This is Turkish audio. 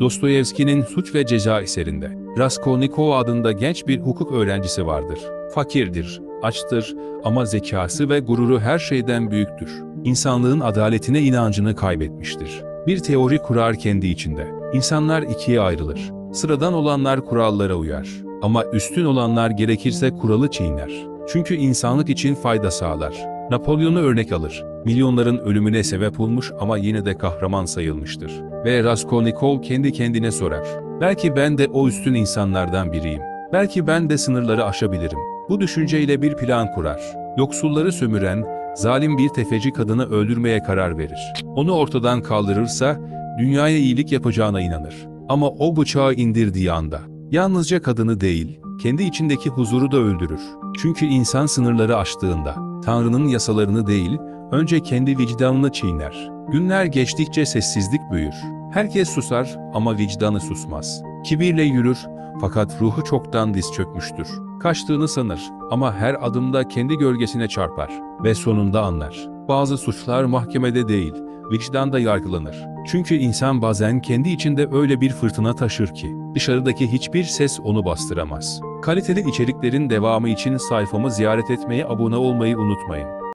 Dostoyevski'nin Suç ve Ceza eserinde Raskolnikov adında genç bir hukuk öğrencisi vardır. Fakirdir, açtır ama zekası ve gururu her şeyden büyüktür. İnsanlığın adaletine inancını kaybetmiştir. Bir teori kurar kendi içinde. İnsanlar ikiye ayrılır. Sıradan olanlar kurallara uyar. Ama üstün olanlar gerekirse kuralı çiğner. Çünkü insanlık için fayda sağlar. Napolyon'u örnek alır. Milyonların ölümüne sebep olmuş ama yine de kahraman sayılmıştır. Ve Raskolnikov kendi kendine sorar. Belki ben de o üstün insanlardan biriyim. Belki ben de sınırları aşabilirim. Bu düşünceyle bir plan kurar. Yoksulları sömüren, zalim bir tefeci kadını öldürmeye karar verir. Onu ortadan kaldırırsa, dünyaya iyilik yapacağına inanır. Ama o bıçağı indirdiği anda, yalnızca kadını değil, kendi içindeki huzuru da öldürür. Çünkü insan sınırları aştığında, Tanrı'nın yasalarını değil, önce kendi vicdanını çiğner. Günler geçtikçe sessizlik büyür. Herkes susar ama vicdanı susmaz. Kibirle yürür fakat ruhu çoktan diz çökmüştür. Kaçtığını sanır ama her adımda kendi gölgesine çarpar ve sonunda anlar. Bazı suçlar mahkemede değil, vicdanda yargılanır. Çünkü insan bazen kendi içinde öyle bir fırtına taşır ki, dışarıdaki hiçbir ses onu bastıramaz. Kaliteli içeriklerin devamı için sayfamı ziyaret etmeyi, abone olmayı unutmayın.